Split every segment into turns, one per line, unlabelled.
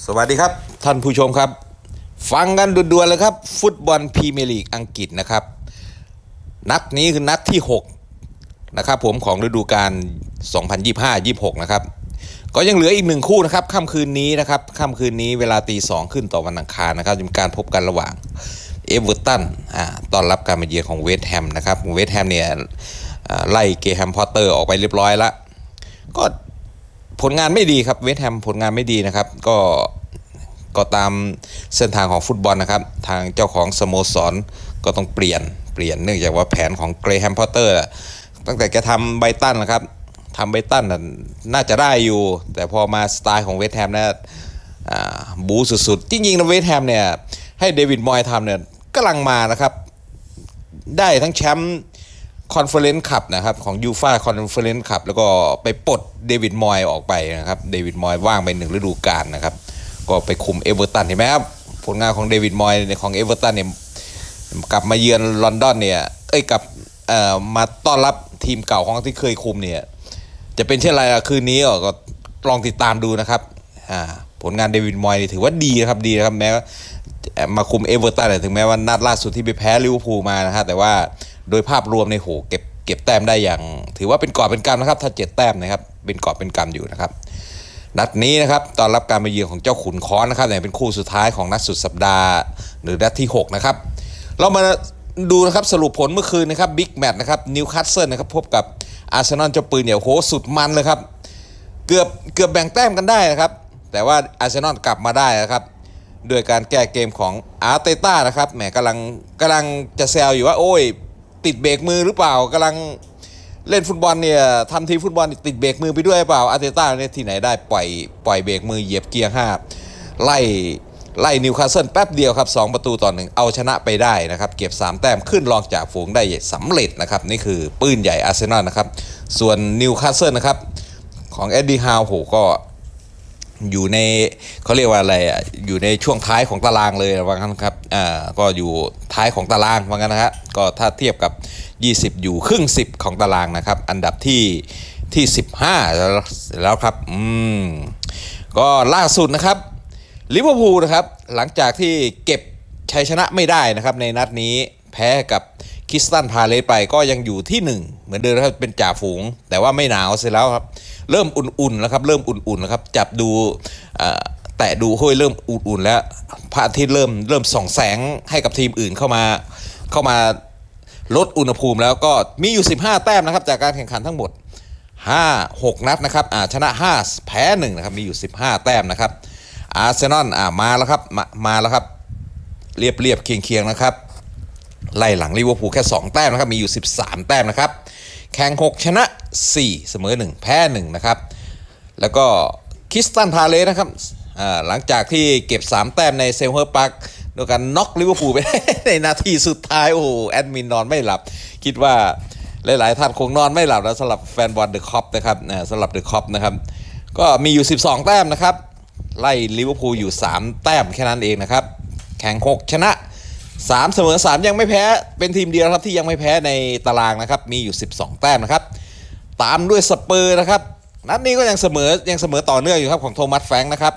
สวัสดีครับ ท่านผู้ชมครับ ฟังกันด่วนๆเลยครับ ฟุตบอลพรีเมียร์ลีกอังกฤษนะครับ นัดนี้คือนัดที่ 6 นะครับผมของฤดูกาล 2025-26 นะครับ ก็ยังเหลืออีกหนึ่งคู่นะครับค่ำคืนนี้นะครับค่ำคืนนี้เวลาตีสองขึ้นต่อวันอังคารนะครับจะมีการพบกันระหว่างเอเวอร์ตันอ่าต้อนรับการมาเยือนของเวสต์แฮมนะครับเวสต์แฮมเนี่ยไล่เกแฮมพอตเตอร์ออกไปเรียบร้อยแล้วก็ ผลงานไม่ดีครับเวสต์แฮมผลงานไม่ดีนะครับ ก็ก็ตามเส้นทางของฟุตบอลนะครับ ทางเจ้าของสโมสรก็ต้องเปลี่ยนเปลี่ยนเนื่องจากว่าแผนของเกรแฮมพอตเตอร์ตั้งแต่แกทำไบตันนะครับทำไบตันน่ะน่าจะได้อยู่ แต่พอมาสไตล์ของเวสต์แฮมนะอ่าบูสุดๆ จริงๆนะเวสต์แฮมเนี่ยให้เดวิดมอยทำเนี่ยกำลังมานะครับ ได้ทั้งแชมป์ คอนเฟอเรนซ์คัพนะครับของยูฟาคอนเฟอเรนซ์คัพแล้วก็ไปปลดเดวิดมอยออกไปนะครับเดวิดมอยว่างไปหนึ่งฤดูกาลนะครับ ก็ไปคุมเอเวอร์ตันเห็นไหมครับผลงานของเดวิดมอยในของเอเวอร์ตันเนี่ยกลับมาเยือนลอนดอนเนี่ยเอ้ยกลับเอ่อมาต้อนรับทีมเก่าของที่เคยคุมเนี่ย จะเป็นเช่นไรคืนนี้ก็ลองติดตามดูนะครับอ่าผลงานเดวิดมอยถือว่าดีนะครับดีนะครับแม้วมาคุมเอเวอร์ตันเนี่ยถึงแม้ว่านัดล่าสุดที่ไปแพ้ลิเวอร์พูลมานะฮะแต่ว่า โดยภาพรวมในโหเก็บเก็บแต้มได้อย่าง ถือว่าเป็นกอบเป็นกำนะครับ ถ้าเจ็ดแต้มนะครับ เป็นกอบเป็นกำอยู่นะครับ นัดนี้นะครับตอนรับการมาเยือนของเจ้าขุนค้อนนะครับเนี่ยเป็นคู่สุดท้ายของนัดสุดสัปดาห์ หรือนัดที่ 6 นะครับ เรามาดูนะครับสรุปผลเมื่อคืนนะครับบิ๊กแมตช์นะครับนิวคาสเซิลนะครับพบกับอาร์เซนอลเจ้าปืนเนี่ยโอ้โหสุดมันเลยครับ เกือบเกือบแบ่งแต้มกันได้นะครับ แต่ว่าอาร์เซนอลกลับมาได้นะครับด้วยการแก้เกมของอาร์เตต้านะครับแหมกำลังกำลังจะแซวอยู่ว่าโอ้ย ติดเบรกมือหรือเปล่ากำลังเล่นฟุตบอลเนี่ยทำทีฟุตบอลติดเบรกมือไปด้วยเปล่าอาร์เตต้าเนี่ยที่ไหนได้ปล่อยปล่อยเบรกมือเหยียบเกียร์ห้าไล่ไล่นิวคาสเซิลแป๊บเดียวครับ 2 ประตูต่อหนึ่งเอาชนะไปได้นะครับ เก็บ 3 แต้มขึ้นรองจากฝูงได้สำเร็จนะครับ นี่คือปืนใหญ่อาร์เซนอลนะครับ ส่วนนิวคาสเซิลนะครับ ของเอ็ดดี้ฮาวโหก็ อยู่ในเขาเรียกว่าอะไรอะอยู่ในช่วงท้ายของตารางเลยว่างั้นครับอ่าก็อยู่ท้ายของตารางว่างั้นนะฮะก็ถ้าเทียบกับ 20 อยู่ครึ่ง 10 ของตารางนะครับ อันดับที่ที่ 15 แล้วแล้วครับอืมก็ล่าสุดนะครับลิเวอร์พูลนะครับ หลังจากที่เก็บชัยชนะไม่ได้นะครับในนัดนี้แพ้กับ คริสตันพาเลสไปก็ยังอยู่ที่ 1 เหมือนเดิมนะครับเป็นจ่าฝูง แต่ว่าไม่หนาวเสร็จแล้วครับ เริ่มอุ่นๆแล้วครับเริ่มอุ่นๆแล้วครับจับดูแตะดูห้ยเริ่มอุ่นๆแล้วพระอาทิตย์เริ่มเริ่มส่องแสงให้กับทีมอื่นเข้ามาเข้ามาลดอุณหภูมิแล้วก็มีอยู่ 15 แต้มนะครับ จากการแข่งขันทั้งหมด 5 6 นัดนะครับอ่าชนะ 5 แพ้1นะครับมีอยู่ 15 แต้มนะครับอาร์เซนอลอ่ามาแล้วครับมามาแล้วครับ เรียบเรียบเคียงเคียงๆนะครับ ไล่หลังลิเวอร์พูลแค่ 2 แต้มนะครับ มีอยู่ 13 แต้มนะครับ แข่ง 6 ชนะ 4 เสมอ 1 แพ้ 1 นะครับ แล้วก็คิสตันพาเลสนะครับหลังจากที่เก็บ 3 แต้มในเซลเฮอร์ปักโดยการน็อกลิเวอร์พูลไปในนาทีสุดท้าย โอ้โห แอดมินนอนไม่หลับ คิดว่าหลาย ๆ ท่านคงนอนไม่หลับแล้วสำหรับแฟนบอลเดอะคอปนะครับสำหรับเดอะคอปนะครับ ก็มีอยู่ 12 แต้มนะครับ ไล่ลิเวอร์พูลอยู่ 3 แต้มแค่นั้นเองนะครับ แข่ง 6 ชนะ 3เสมอ3ยังไม่แพ้เป็นทีมเดียวครับที่ยังไม่แพ้ในตารางนะครับ มีอยู่ 12 แต้มนะครับ ตามด้วยสเปอร์นะครับ นัดนี้ก็ยังเสมอยังเสมอต่อเนื่องอยู่ครับของโทมัสแฟงนะครับ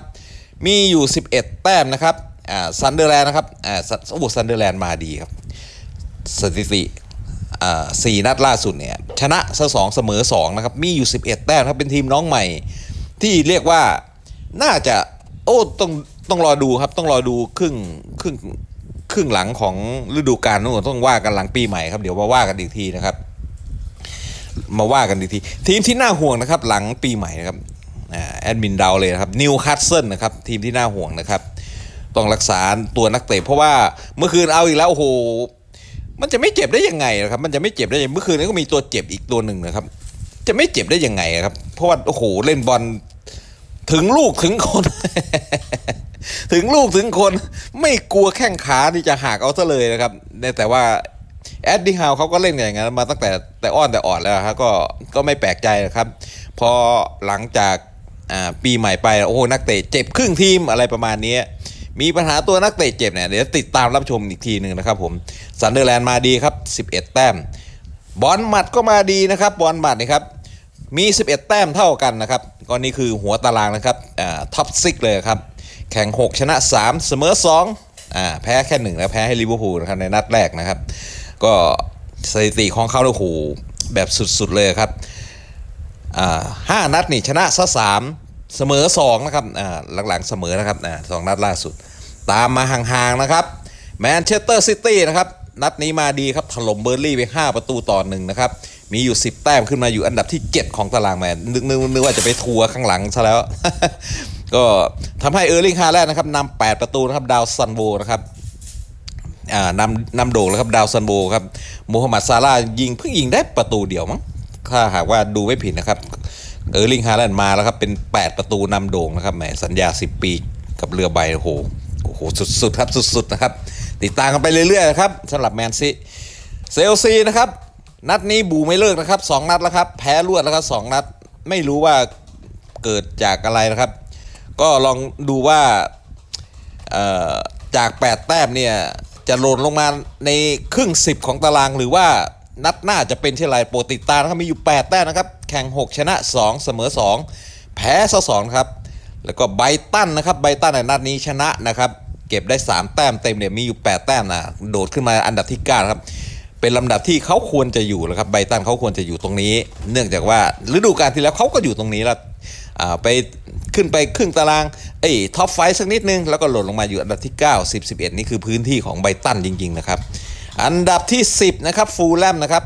มีอยู่ 11 แต้มนะครับอ่าซันเดอร์แลนด์นะครับอ่าซันโอ้โหซันเดอร์แลนด์มาดีครับสถิติอ่าสี่นัดล่าสุดเนี่ยชนะซะสองเสมอสองนะครับมีอยู่ 11 แต้มครับเป็นทีมน้องใหม่ ที่เรียกว่าน่าจะโอ้ต้องต้องรอดูครับต้องรอดูครึ่งครึ่ง รึ่งหลังของฤดูกาลนู่นต้องว่ากันหลังปีใหม่ครับ เดี๋ยวมาว่ากันอีกทีนะครับ มาว่ากันอีกที ทีมที่น่าห่วงนะครับ หลังปีใหม่นะครับแอดมินเดาเลยนะครับนิวคาสเซิลนะครับทีมที่น่าห่วงนะครับ ต้องรักษาตัวนักเตะเพราะว่าเมื่อคืนเอาอีกแล้วโอ้โหมันจะไม่เจ็บได้ยังไงนะครับ มันจะไม่เจ็บได้ยังเมื่อคืนนี้ก็มีตัวเจ็บอีกตัวหนึ่งนะครับ จะไม่เจ็บได้ยังไงครับ เพราะว่าโอ้โหเล่นบอลถึงลูกถึงคน ถึงลูกถึงคนไม่กลัวแข้งขาที่จะหักเอาซะเลยนะครับแต่ว่าแอดดี้ฮาวเขาก็เล่นอย่างนั้นมาตั้งแต่แต่อ้อนแต่อ่อนแล้วครับก็ก็ไม่แปลกใจนะครับ พอหลังจากปีใหม่ไปโอ้โหนักเตะเจ็บครึ่งทีมอะไรประมาณนี้มีปัญหาตัวนักเตะเจ็บเนี่ยเดี๋ยวติดตามรับชมอีกทีหนึ่งนะครับผมซันเดอร์แลนด์มาดีครับ 11 แต้ม บอลหมัดก็มาดีนะครับ บอลหมัดนี่ครับมี 11 แต้มเท่ากันนะครับก็นี่คือหัวตารางนะครับท็อปซิกเลยครับ แข่ง 6 ชนะ 3 เสมอ2อ่าแพ้แค่หนึ่งแล้วแพ้ให้ลิเวอร์พูลนะครับในนัดแรกนะครับ ก็สถิติของเขาเนี่ยโอ้โหแบบสุดๆเลยครับอ่าห้านัดนี่ชนะซะสามเสมอสองนะครับอ่าหลังๆเสมอนะครับอ่าสองนัดล่าสุด ตามมาห่างๆนะครับแมนเชสเตอร์ซิตี้นะครับนัดนี้มาดีครับถล่มเบอร์ลี่ไป 5 ประตูต่อหนึ่งนะครับ มีอยู่ 10 แต้มขึ้นมาอยู่อันดับที่ 7 ของตารางแมนนึกนึกว่าจะไปทัวร์ข้างหลังซะแล้ว ก็ทำให้เออร์ลิงฮาแลนด์นะครับนำ8ประตูนะครับดาวซันโวนะครับนำนำโด่งแล้วครับดาวซันโบครับมูฮัมหมัดซาร่าห์ยิงเพิ่งยิงได้ประตูเดียวมั้งถ้าหากว่าดูไม่ผิดนะครับเออร์ลิงฮาแลนด์มาแล้วครับเป็น 8 ประตูนำโด่งนะครับแหมสัญญา 10 ปีกับเรือใบโอ้โหโอ้โหสุดๆครับสุดๆนะครับติดตามกันไปเรื่อยๆนะครับสำหรับแมนซีเซลซีนะครับนัดนี้บูไม่เลิกนะครับ 2 นัดแล้วครับ แพ้รวดแล้วครับ2นัด ไม่รู้ว่าเกิดจากอะไรนะครับ ก็ลองดูว่าจาก 8 แต้มเนี่ย จะหล่นลงมาในครึ่ง 10 ของตารางหรือว่านัดหน้าจะเป็นเช่นไรโปรติดตามนะครับมีอยู่ 8 แต้มนะครับ แข่ง 6 ชนะ 2 เสมอ 2 แพ้ซะ2ครับ แล้วก็ไบตันนะครับไบตันในนัดนี้ชนะนะครับ เก็บได้ 3 แต้มเต็มเนี่ยมีอยู่ 8 แต้มนะโดดขึ้นมาอันดับที่ 9 ครับ เป็นลำดับที่เขาควรจะอยู่แล้วครับไบตันเขาควรจะอยู่ตรงนี้ เนื่องจากว่าฤดูกาลที่แล้วเขาก็อยู่ตรงนี้แล้วไป ขึ้นไปครึ่งตารางเอ้ยท็อปไฟสักนิดนึง แล้วก็หล่นลงมาอยู่อันดับที่ 9 10 11 นี่คือพื้นที่ของไบตันจริง ๆ นะครับ อันดับที่ 10 นะครับฟูลแลมนะครับ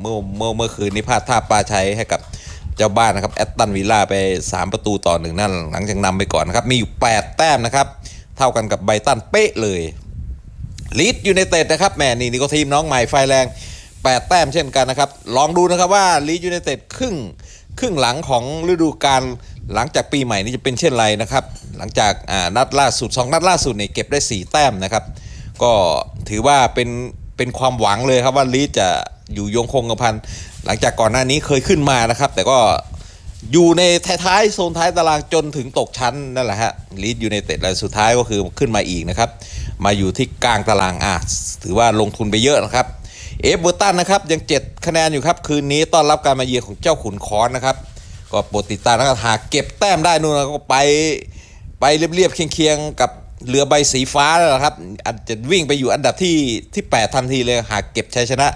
เมื่อเมื่อเมื่อคืนนี้พลาดท่าปลาชัยให้กับเจ้าบ้านนะครับแอตตันวิลล่าไป 3 ประตูต่อหนึ่งนั่นหลังจากนำไปก่อนนะครับ มีอยู่ 8 แต้มนะครับ เท่ากันกับไบตันเป๊ะเลยลีดยูไนเต็ดนะครับแหมนี่นี่ก็ทีมน้องใหม่ไฟแรง 8 แต้มเช่นกันนะครับ ลองดูนะครับว่าลีดยูไนเต็ดครึ่งครึ่งหลังของฤดูกาล หลังจากปีใหม่นี้จะเป็นเช่นไรนะครับ หลังจากนัดล่าสุด 2 นัดล่าสุดเนี่ยเก็บได้ 4 แต้มนะครับ ก็ถือว่าเป็นเป็นความหวังเลยครับว่าลีดจะอยู่ยงคงกระพัน หลังจากก่อนหน้านี้เคยขึ้นมานะครับ แต่ก็อยู่ในท้ายๆโซนท้ายตารางจนถึงตกชั้นนั่นแหละฮะลีดอยูไนเตดแล้วสุดท้ายก็คือขึ้นมาอีกนะครับ มาอยู่ที่กลางตารางอะถือว่าลงทุนไปเยอะนะครับเอฟเวอร์ตันนะครับยัง 7 คะแนนอยู่ครับ คืนนี้ต้อนรับการมาเยือนของเจ้าขุนคอนนะครับ ก็โปรดติดตามนะครับหากเก็บแต้มได้นู่นก็ไปไปเรียบๆเคียงๆกับเรือใบสีฟ้าแล้วล่ะครับอาจจะวิ่งไปอยู่อันดับที่ที่8ทันทีเลยหากเก็บชัยชนะ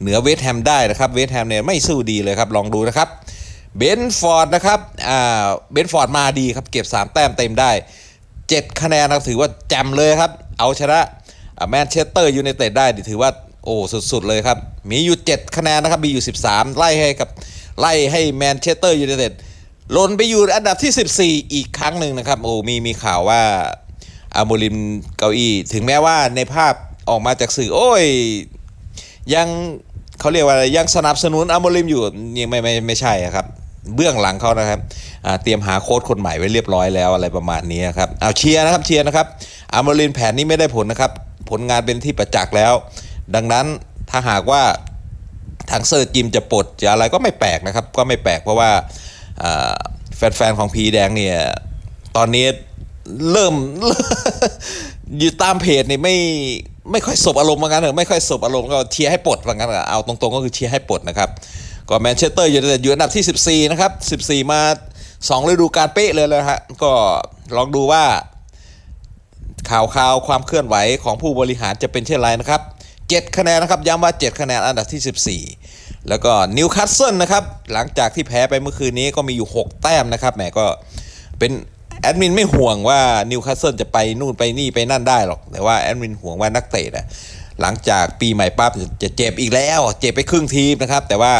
เหนือเวสต์แฮมได้นะครับเวสต์แฮมเนี่ยไม่สู้ดีเลยครับลองดูนะครับเบนฟอร์ดนะครับอ่าเบนฟอร์ดมาดีครับเก็บ 3 แต้มเต็มได้ 7 คะแนนนะถือว่าแจมเลยครับ เอาชนะแมนเชสเตอร์ยูไนเต็ดได้ถือว่าโอ้สุดๆเลยครับ มีอยู่ 7 คะแนนนะครับมีอยู่ 13 ไล่ให้กับ ไล่ให้แมนเชสเตอร์ยูไนเต็ดหล่นไปอยู่อันดับที่ 14 อีกครั้งหนึ่งนะครับ โอ้มีมีข่าวว่าอาโมลิมเกาอี้ถึงแม้ว่าในภาพออกมาจากสื่อ โอ้ย ยังเขาเรียกว่าอะไรยังสนับสนุนอัมโมลิมอยู่ยังไม่ไม่ไม่ใช่ครับ เบื้องหลังเขานะครับเตรียมหาโค้ชคนใหม่ไว้เรียบร้อยแล้วอะไรประมาณนี้ครับเอาเชียร์นะครับเชียร์นะครับอัมโมลินแผนนี้ไม่ได้ผลนะครับ ผลงานเป็นที่ประจักษ์แล้ว ดังนั้นถ้าหากว่า ทางเซอร์จิมจะปลดจะอะไรก็ไม่แปลกนะครับ ก็ไม่แปลกเพราะว่าแฟนๆของพีแดงเนี่ย ตอนนี้เริ่มอยู่ตามเพจนี่ไม่ไม่ค่อยสบอารมณ์เหมือนกันเถอะไม่ค่อยสบอารมณ์ก็เชียร์ให้ปลดเหมือนกันอะเอาตรงๆก็คือเชียร์ให้ปลดนะครับ ก็แมนเชสเตอร์อยู่ในอยู่อันดับที่ 14 นะครับ 14 มา2ฤดูกาลเป๊ะเลยเลยฮะก็ลองดูว่าข่าวข่าวความเคลื่อนไหวของผู้บริหารจะเป็นเช่นไรนะครับ 7 คะแนนนะครับย้ำว่า 7 คะแนนอันดับที่ 14 แล้วก็นิวคาสเซิลนะครับหลังจากที่แพ้ไปเมื่อคืนนี้ก็มีอยู่ 6 แต้มนะครับแหมก็เป็นแอดมินไม่ห่วงว่านิวคาสเซิลจะไปนู่นไปนี่ไปนั่นได้หรอก แต่ว่าแอดมินห่วงว่านักเตะอะหลังจากปีใหม่ปั๊บจะเจ็บอีกแล้ว เจ็บไปครึ่งทีมนะครับ แต่ว่า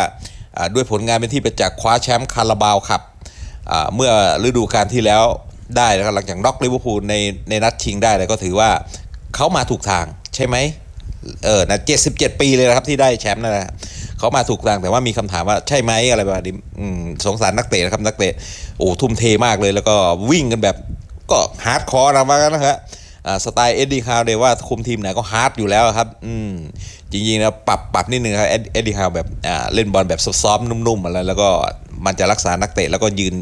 ด้วยผลงานเป็นที่ประจักษ์คว้าแชมป์คาราบาวครับเมื่อฤดูกาลที่แล้วได้นะครับหลังจากน็อกลิเวอร์พูลในในนัดชิงได้เลยก็ถือว่าเขามาถูกทางใช่ไหม เออนะ77ปีเลยนะครับที่ได้แชมป์นั่นแหละเขามาถูกทางแต่ว่ามีคำถามว่าใช่ไหมอะไรแบบนี้สงสารนักเตะนะครับนักเตะโอ้ทุ่มเทมากเลยแล้วก็วิ่งกันแบบก็ฮาร์ดคอร์นะว่ากันนะฮะอ่า สไตล์เอ็ดดี้ฮาวเนี่ยว่าคุมทีมไหนก็ฮาร์ดอยู่แล้วครับ อืมจริงๆนะปรับปรับนิดนึงครับเอ็ดดี้ฮาวแบบเล่นบอลแบบซอฟๆนุ่มๆอะไรแล้วก็มันจะรักษานักเตะแล้วก็ยืน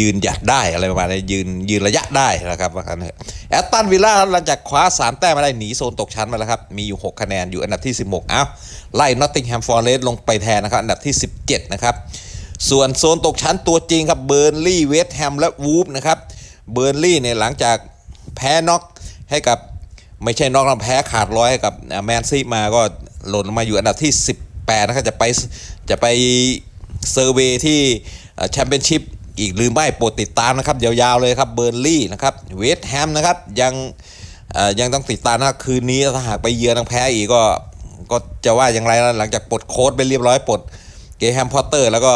ยืนหยัดได้อะไรประมาณนี้ยืนยืนระยะได้นะครับว่ากันเถอะแอตตันวิลล่าหลังจากคว้า 3 แต้มมาได้หนีโซนตกชั้นมาแล้วครับ มีอยู่ 6 คะแนนอยู่อันดับที่ 16 อ้าว ไล่นอตติงแฮมฟอร์เรสลงไปแทนนะครับ อันดับที่ 17 นะครับ ส่วนโซนตกชั้นตัวจริงครับเบอร์นลี่เวสต์แฮมและวูฟนะครับเบอร์นลี่เนี่ยหลังจากแพ้น็อก ให้กับไม่ใช่นอกนะแพ้ขาดร้อยให้กับแมนซีมาก็หล่นมาอยู่อันดับที่ 18 นะครับ จะไปจะไปเซอร์เวที่แชมเปี้ยนชิพอีกหรือไม่โปรดติดตามนะครับ ยาวๆเลยครับเบอร์ลี่นะครับเวสต์แฮมนะครับยังยังต้องติดตามนะครับคืนนี้ถ้าหากไปเยือนต้องแพ้อีกก็ก็จะว่าอย่างไรนะหลังจากปลดโค้ดไปเรียบร้อยปลดเกแฮมพอตเตอร์ แล้วก็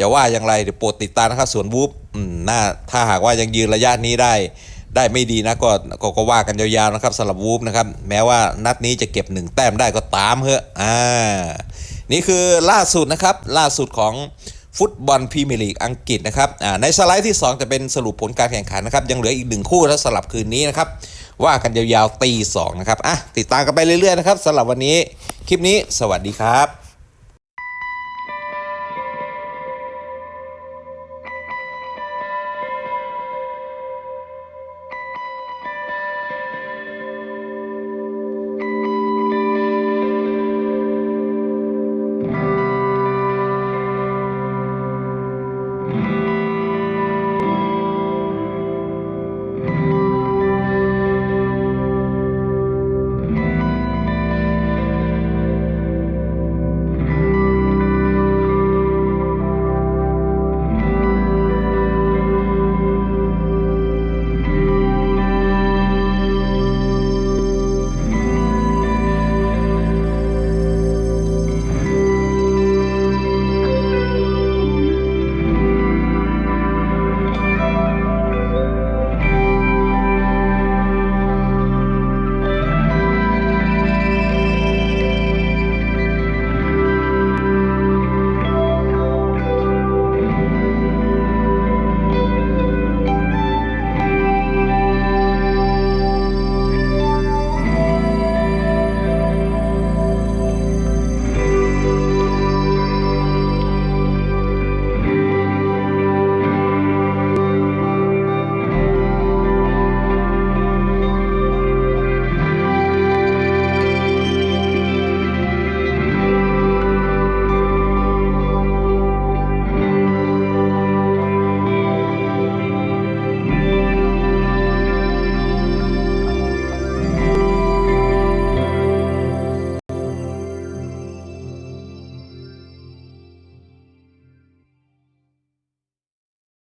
จะว่าอย่างไรเดี๋ยวโปรดติดตามนะครับส่วนวูฟน่าถ้าหากว่ายังยืนระยะนี้ได้ ได้ไม่ดีนะก็ก็ก็ว่ากันยาวๆนะครับสำหรับวูฟนะครับแม้ว่านัดนี้จะเก็บหนึ่งแต้มได้ก็ตามเถอะอ่านี่คือล่าสุดนะครับล่าสุดของฟุตบอลพรีเมียร์ลีกอังกฤษนะครับอ่าในสไลด์ที่ 2 จะเป็นสรุปผลการแข่งขันนะครับ ยังเหลืออีกหนึ่งคู่แล้วสลับคืนนี้นะครับ ว่ากันยาวๆตีสองนะครับอะติดตามกันไปเรื่อยๆนะครับสำหรับวันนี้คลิปนี้สวัสดีครับ